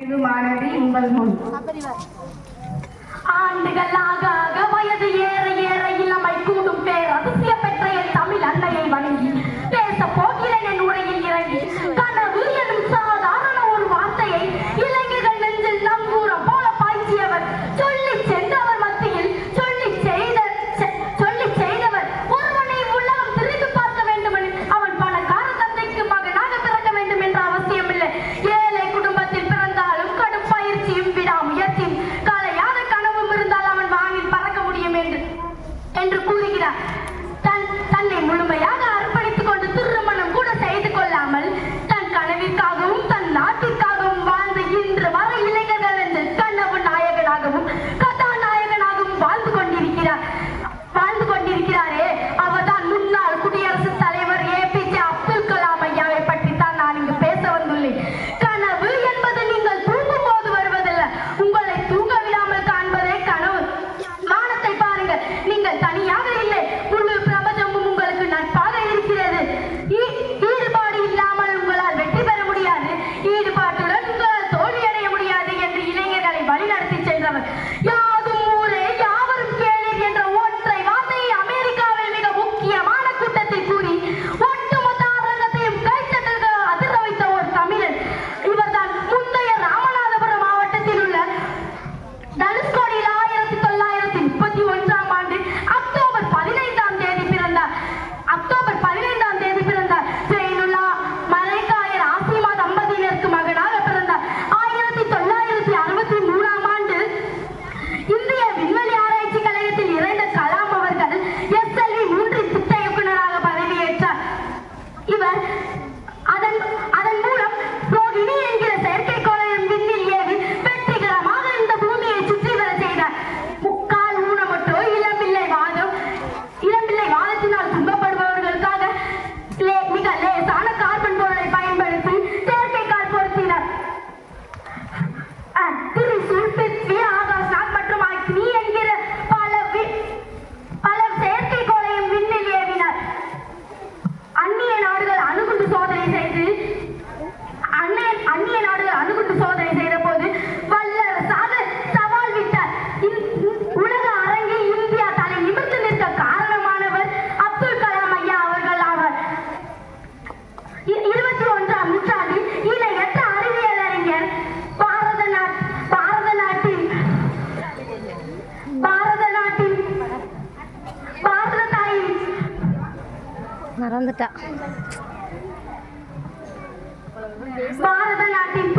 மாணவி உங்கள் முன். ஆண்டுகள் ஆக ஆக வயது ஏற bak. Ya மறந்துட்டா. பாரத நாட்டின்